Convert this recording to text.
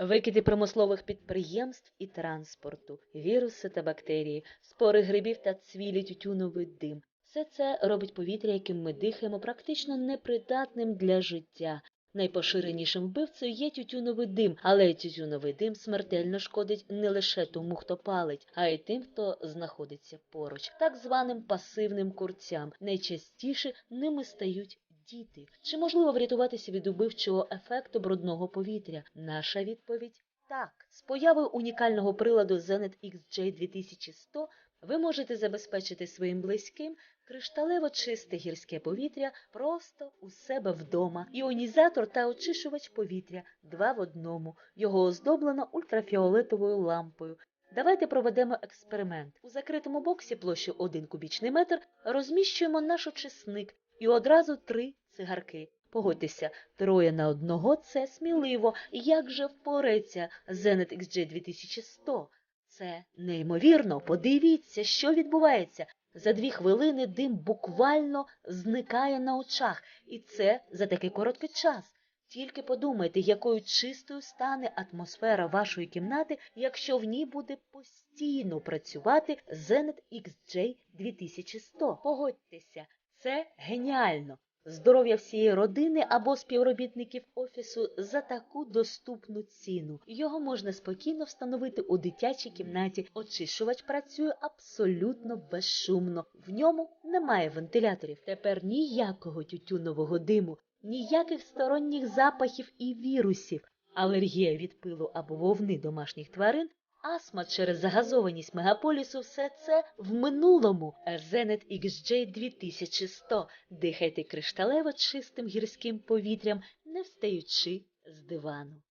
Викиди промислових підприємств і транспорту, віруси та бактерії, спори грибів та цвілі тютюновий дим. Все це робить повітря, яким ми дихаємо, практично непридатним для життя. Найпоширенішим вбивцею є тютюновий дим, але тютюновий дим смертельно шкодить не лише тому, хто палить, а й тим, хто знаходиться поруч, так званим пасивним курцям. Найчастіше ними стають діти. Чи можливо врятуватися від убивчого ефекту брудного повітря? Наша відповідь так. З появою унікального приладу Zenit XJ 2100 ви можете забезпечити своїм близьким кришталево чисте гірське повітря просто у себе вдома. Іонізатор та очищувач повітря два в одному. Його оздоблено ультрафіолетовою лампою. Давайте проведемо експеримент. У закритому боксі площею 1 кубічний метр розміщуємо наш очисник і одразу три цигарки. Погодьтеся, троє на одного це сміливо. Як же впорається Zenit XG 2100? Це неймовірно. Подивіться, що відбувається. За дві хвилини дим буквально зникає на очах, і це за такий короткий час. Тільки подумайте, якою чистою стане атмосфера вашої кімнати, якщо в ній буде постійно працювати Zenit XJ 2100. Погодьтеся, це геніально. Здоров'я всієї родини або співробітників офісу за таку доступну ціну. Його можна спокійно встановити у дитячій кімнаті. Очищувач працює абсолютно безшумно. В ньому немає вентиляторів. Тепер ніякого тютюнового диму, ніяких сторонніх запахів і вірусів. Алергія від пилу або вовни домашніх тварин Астма через загазованість мегаполісу все це в минулому. Zenit XJ 2100. Дихайте кришталево чистим гірським повітрям, не встаючи з дивану.